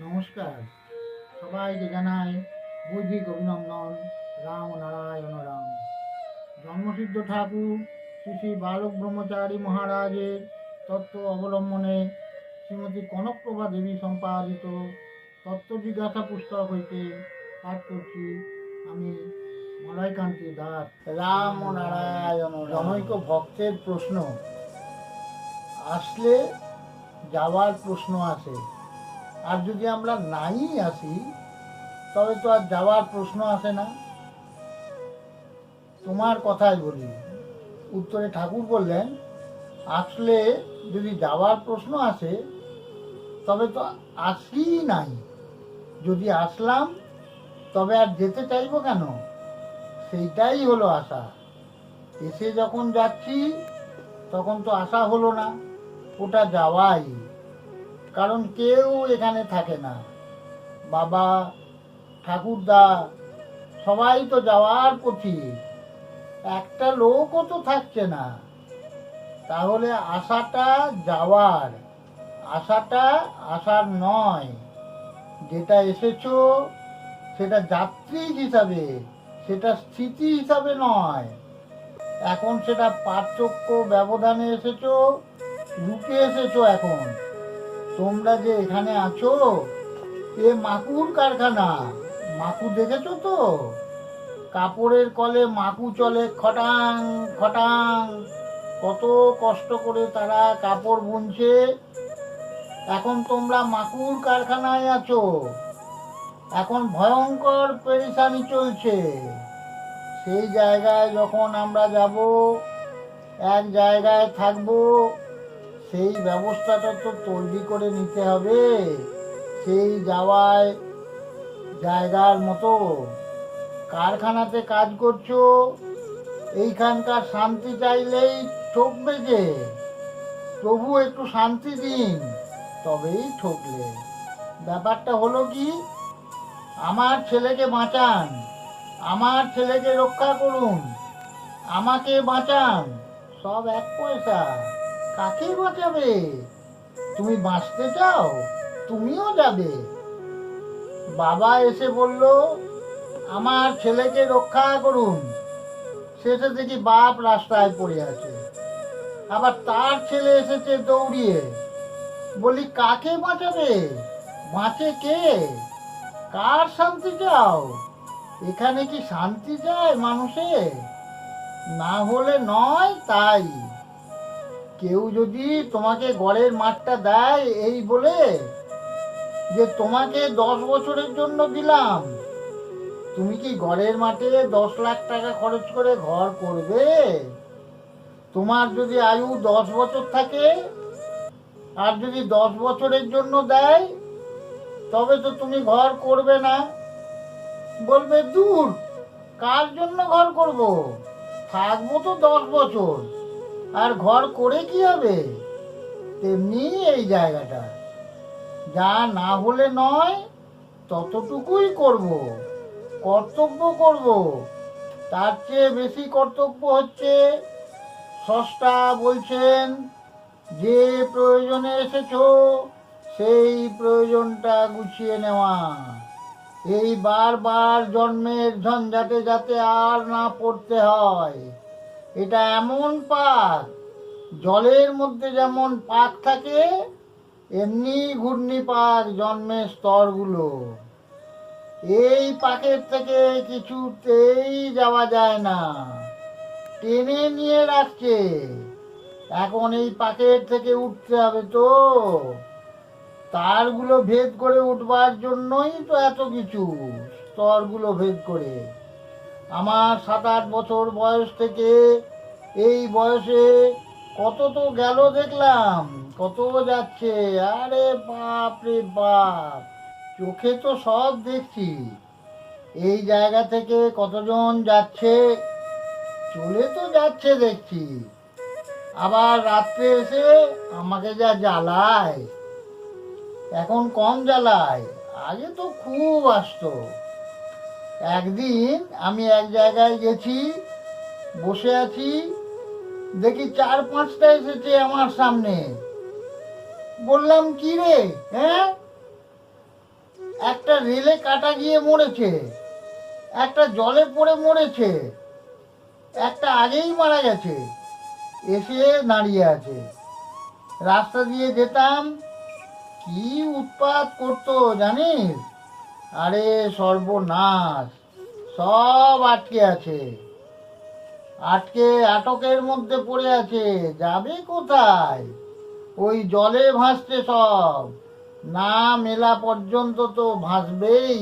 নমস্কার। সবাইকে জানাই বৈদিক অভিনন্দন রাম নারায়ণ রাম। জন্মসিদ্ধ ঠাকুর শ্রী শ্রী বালক ব্রহ্মচারী মহারাজের তত্ত্ব অবলম্বনে শ্রীমতী কনকপ্রভা দেবী সম্পাদিত তত্ত্ব জিজ্ঞাসা পুস্তক হইতে পাঠ করছি আমি মলয়কান্তি দাস রাম নারায়ণ জনৈক ভক্তের প্রশ্ন। আসলে যাওয়ার প্রশ্ন আসে আর যদি আমরা নাই আসি তবে তো আর যাওয়ার প্রশ্ন আসে না। তোমার কথাই বলি। উত্তরে ঠাকুর বললেন আসলে যদি যাওয়ার প্রশ্ন আসে তবে তো আসি নাই। যদি আসলাম তবে আর যেতে চাইব কেন? সেইটাই হলো আশা। এসে যখন যাচ্ছি, তখন তো আশা হলো না, ওটা যাওয়াই। কারণ কেউ এখানে থাকে না। বাবা, ঠাকুরদা, সবাই তো যাওয়ার পথিক একটা লোকও তো থাকছে না। তাহলে আশাটা যাওয়ার, আশাটা আসার নয়। যেটা এসেছ, সেটা যাত্রী হিসাবে সেটা স্থিতি হিসাবে নয়। এখন সেটা পার্থক্য ব্যবধানে এসেছ, রূপে এসেছ এখন। তোমরা যে এখানে আছো, এ মাকুর কারখানা। মাকু দেখেছ তো? কাপড়ের কলে মাকু চলে খটাং খটাং। কত কষ্ট করে তারা কাপড় বুনছে। এখন তোমরা মাকুর কারখানায় আছো। এখন ভয়ঙ্কর পেরেশানি চলছে। সেই জায়গায় যখন আমরা যাব, এক জায়গায় থাকব, সেই ব্যবস্থাটা তো তৈরি করে নিতে হবে। সেই যাওয়ায় জায়গার মতো কারখানাতে কাজ করছ, এইখানকার শান্তি চাইলেই ঠকবে যে। প্রভু একটু শান্তি দিন, তবেই ঠকলে। ব্যাপারটা হলো কি আমার ছেলেকে বাঁচান। আমার ছেলেকে রক্ষা করুন। আমাকে বাঁচান। সব এক পয়সা। কাকে বাঁচাবে? তুমি বাঁচতে চাও? তুমিও যাবে। বাবা এসে বলল, আমার ছেলেকে রক্ষা করুন। শেষে দেখি বাপ রাস্তায় পড়ে আছে। আবার তার ছেলে এসেছে দৌড়িয়ে। বলি, কাকে বাঁচাবে? বাঁচে কে? কার শান্তি চাও? এখানে কি শান্তি চায় মানুষে না হলে নয় তাই। কেউ যদি তোমাকে গড়ের মাঠটা দেয় এই বলে যে তোমাকে দশ বছরের জন্য দিলাম, তুমি কি ঘরের মাঠে দশ লাখ টাকা খরচ করে ঘর করবে? তোমার যদি আয়ু দশ বছর থাকে, আর যদি দশ বছরের জন্য দেয় তবে তো তুমি ঘর করবে না। বলবে, দূর, কার জন্য ঘর করব? থাকব তো দশ বছর। আর ঘর করে কি হবে? তেমনি এই জায়গাটা। যা না হলে নয়, ততটুকুই করব। কর্তব্য করব। তার চেয়ে বেশি কর্তব্য হচ্ছে ষষ্ঠা বলছেন, যে প্রয়োজনে এসেছ সেই প্রয়োজনটা গুছিয়ে নেওয়া। এই বারবার জন্মের ঝঞ্ঝাটে যাতে আর না পড়তে হয়। এটা এমন পাক জলের মধ্যে যেমন পাক থাকে, এমনি ঘূর্ণি পাক জন্মের স্তরগুলো। এই পাকের থেকে কিছুতেই যাওয়া যায় না। টেনে নিয়ে রাখছে। এখন এই পাকের থেকে উঠতে হবে তো। তারগুলো ভেদ করে উঠবার জন্যই তো এত কিছু, স্তরগুলো ভেদ করে। আমার সাত আট বছর বয়স থেকে এই বয়সে কত তো গেল দেখলাম, কত যাচ্ছে, আরে বাপ রে বাপ। চোখে তো সব দেখছি, এই জায়গা থেকে কতজন যাচ্ছে, চলে তো যাচ্ছে দেখছি। আবার রাত্রে এসে আমাকে যা জ্বালায় এখন কম জ্বালায়। আগে তো খুব আসতো। একদিন আমি এক জায়গায় গেছি, বসে আছি, দেখি চার পাঁচটা এসেছে আমার সামনে। বললাম, কি রে হ্যাঁ? একটা রেলে কাটা গিয়ে মরেছে, একটা জলে পড়ে মরেছে, একটা আগেই মারা গেছে, এসে দাঁড়িয়ে আছে। রাস্তা দিয়ে যেতাম কি উৎপাত করতো জানিস? আরে সর্বনাশ, সব আটকে আছে। আটকে আটকের মধ্যে পড়ে আছে, যাবে কোথায়? ওই জলে ভাসছে সব, না মেলা পর্যন্ত তো ভাসবেই।